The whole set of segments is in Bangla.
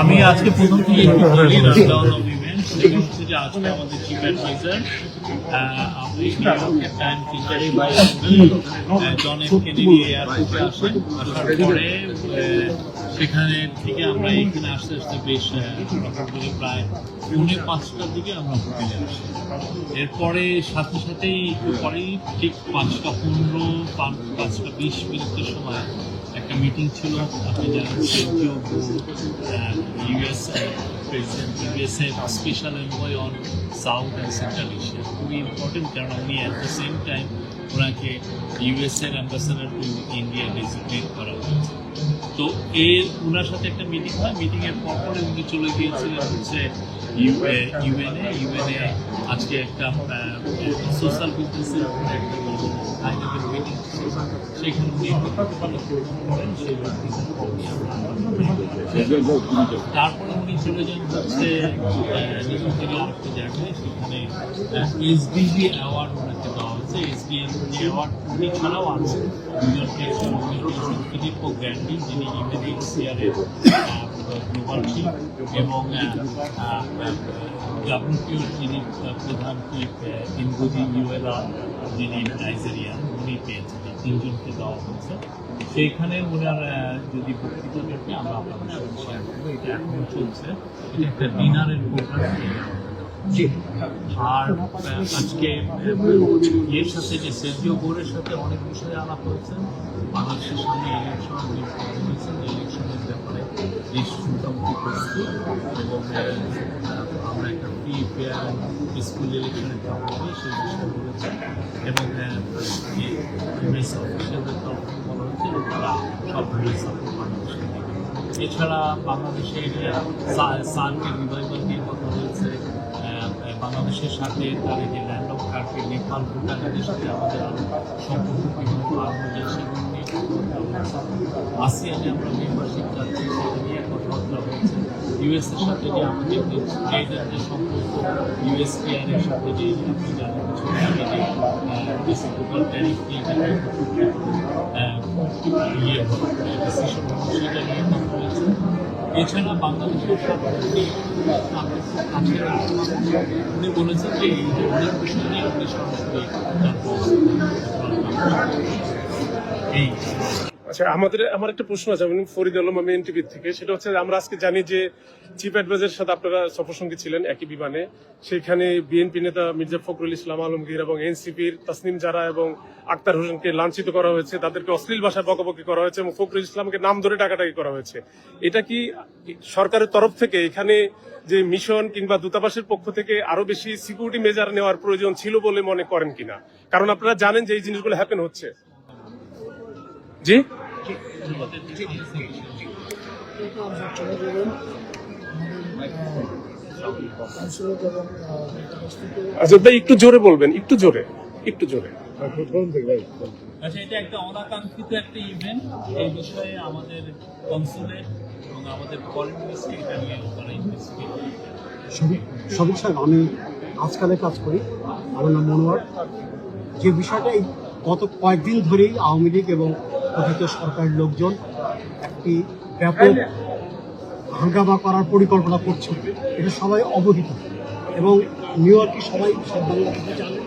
আমি আজকে প্রথম থেকে একটু বলি রানডাউন অফ ইভেন্ট সেটা হচ্ছে যে আজকে আমাদের চিফ অ্যাডভাইজার টাইম তিনটারে জন এফ কেনেডি এয়ারপোর্টে আসেন। আসার পরে সেখানে থেকে আমরা এখানে আসতে আসতে বেশ মোটামুটি প্রায় পৌনে পাঁচটার দিকে আমরা হোটেলে আসি। এরপরে সাথে সাথেই একটু পরেই ঠিক পাঁচটা পনেরো পাঁচটা বিশ মিনিটের সময় একটা মিটিং ছিল US president USA special on south and central Asia খুবই ইম্পর্টেন্ট কারণ উনি অ্যাট দ্য সেম টাইম ওনাকে ইউএস এর অ্যাম্বাসাডার টু ইন্ডিয়া করা হয়েছে। তো এর ওনার সাথে একটা মিটিং হয় মিটিং এর পর পরে উনি চলে গিয়েছিলেন হচ্ছে ইউএনএ ইউএনএ আজকে একটা সোশ্যাল বিজনেসের একটা লেভেল মিটিং সেখানে প্রোগ্রাম করেন তারপরে উনি চলে যান হচ্ছে সেখানে এসডিজি অ্যাওয়ার্ড ওনাকে দেওয়া হয়েছে। এসডিজি অ্যাওয়ার্ড উনি ছাড়াও আছেন দুজন পেয়েছেন উনি পেয়েছেন ফিলিপো গ্র্যান্ডি যিনি ইউএনএইচসিআর এর গ্লোবাল চিফ এবং ডাব্লিউটিওর যিনি প্রধান ইনগুদি ইউএলআর যিনি নাইজেরিয়া উনি পেয়েছেন তিনজনকে দেওয়া হয়েছে সেইখানে ওনার যদি বক্তৃতা থাকে আমরা আপনাদের সঙ্গে শেয়ার করব এটা এখন চলছে এটা একটা ডিনারের প্রোগ্রাম আর আজকে এর সাথে যে সেন্ট্রিও বোর্ডের সাথে অনেক বিষয়ে আলাপ হয়েছে, বাংলাদেশের সামনে ইলেকশন হয়েছে ইলেকশনের ব্যাপারে দেশ মোটামুটি প্রস্তুত এবং আমরা একটা ফ্রি ফেয়ার স্কুল ইলেকশনের ব্যাপারে সেই বিষয়ে বলেছে এবং ইউএস অফিসিয়ালদের তরফ বলা তারা সব ধরনের এছাড়া বাংলাদেশের সানকে রিভাইভাল নিয়ে কথা বাংলাদেশের সাথে তার যে ল্যান্ড অফ কার্পে নেপাল, ভুটান এদের সাথে আমাদের আরও সম্পর্ক বাড়ানো যায় সেগুলো নিয়ে কথা হয়েছে আসিয়ানে আমরা মেম্বারশিপ চাচ্ছি সেটা নিয়ে কথাবার্তা হয়েছে। ইউএস এর সাথে যে আমাদের যে যে সম্পর্ক ইউএসপিআর এর সাথে যে আপনি জানেন কিছুদিন আগে যে ট্যারিফ নিয়ে ইয়ে হলো সেটা নিয়ে কথা হয়েছে। এছাড়া বাংলাদেশের একজন মানুষ। উনি বলেছেন যে এই ধরনের বিষয় নিয়ে উনি সরাসরি এই আচ্ছা আমাদের, আমার একটা প্রশ্ন আছে, আমি ফরিদ আলম, আমি এনটিভি থেকে। সেটা হচ্ছে, আমরা আজকে জানি যে চিফ অ্যাডভাইজারের সাথে আপনারা সফরসঙ্গী ছিলেন একই বিমানে। সেখানে বিএনপি নেতা মির্জা ফখরুল ইসলাম আলমগীর এবং এনসিপির তাসনিম জারা এবং আক্তার হোসেনকে লাঞ্ছিত করা হয়েছে, তাদেরকে অশ্লীল ভাষায় বকাবকি করা হয়েছে এবং ফখরুল ইসলামকে নাম ধরে টাকাটাকি করা হয়েছে। এটা কি সরকারের তরফ থেকে এখানে যে মিশন কিংবা দূতাবাসের পক্ষ থেকে আরও বেশি সিকিউরিটি মেজার নেওয়ার প্রয়োজন ছিল বলে মনে করেন কিনা? কারণ আপনারা জানেন যে এই জিনিসগুলো হ্যাপেন হচ্ছে। জি। আচ্ছা ভাই একটু জোরে বলবেন একটু জোরে একটু জোরে। আচ্ছা এটা একটা অনাকাঙ্ক্ষিত একটা ইভেন্ট এই বিষয়ে আমাদের কনসুলেট এবং আমাদের ফরেন মিনিস্ট্রি এটা নিয়ে তারা ইনভেস্টিগেট সবিক সাহেব আমি আজকালে কাজ করি। আমার নাম মনোয়ার। যে বিষয়টা গত কয়েকদিন ধরেই আওয়ামী লীগ এবং কথিত সরকারের লোকজন একটি ব্যাপক হাঙ্গামা করার পরিকল্পনা করছে। এটা সবাই অবহিত। এবং নিউ ইয়র্কে সবাই সব বাংলাদেশে জানে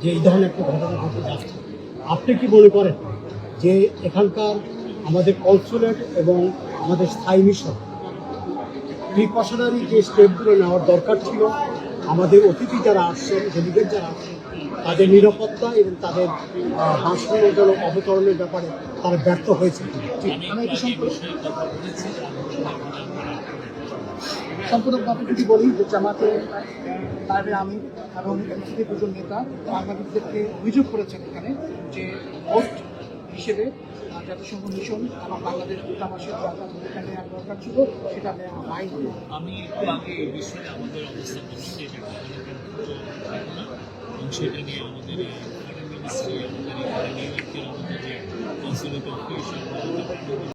যে এই ধরনের একটা ঘটনা ঘটে যাচ্ছে। আপনি কি মনে করেন যে এখানকার আমাদের কনসুলেট এবং আমাদের স্থায়ী মিশন প্রিকশনারি যে স্টেপগুলো নেওয়ার দরকার ছিল, আমাদের অতিথি যারা আসছেন ডেলিগেট যারা আসছেন তাদের নিরাপত্তা এবং তাদের হাস্যজনক অবতরণের ব্যাপারে তারা ব্যর্থ হয়েছে। সম্পূর্ণভাবে যদি বলি যে জামাতে তাইবে আমি এবং দুজন নেতা সাংবাদিকদেরকে অভিযোগ করেছেন এখানে যে হোস্ট হিসেবে জাতিসংঘ মিশন এবং বাংলাদেশ দূতাবাসের দরকার ছিল, সেটা আমি একটু আগে বিষয়ে আমাদের অবস্থান বলছি যে এটা একটা ঘটনা এবং সেটা নিয়ে আমাদের এই ফরেন মিনিস্ট্রি আমাদের এখানে নিউ ইয়র্কের আমাদের যে কনসুলেট অফিস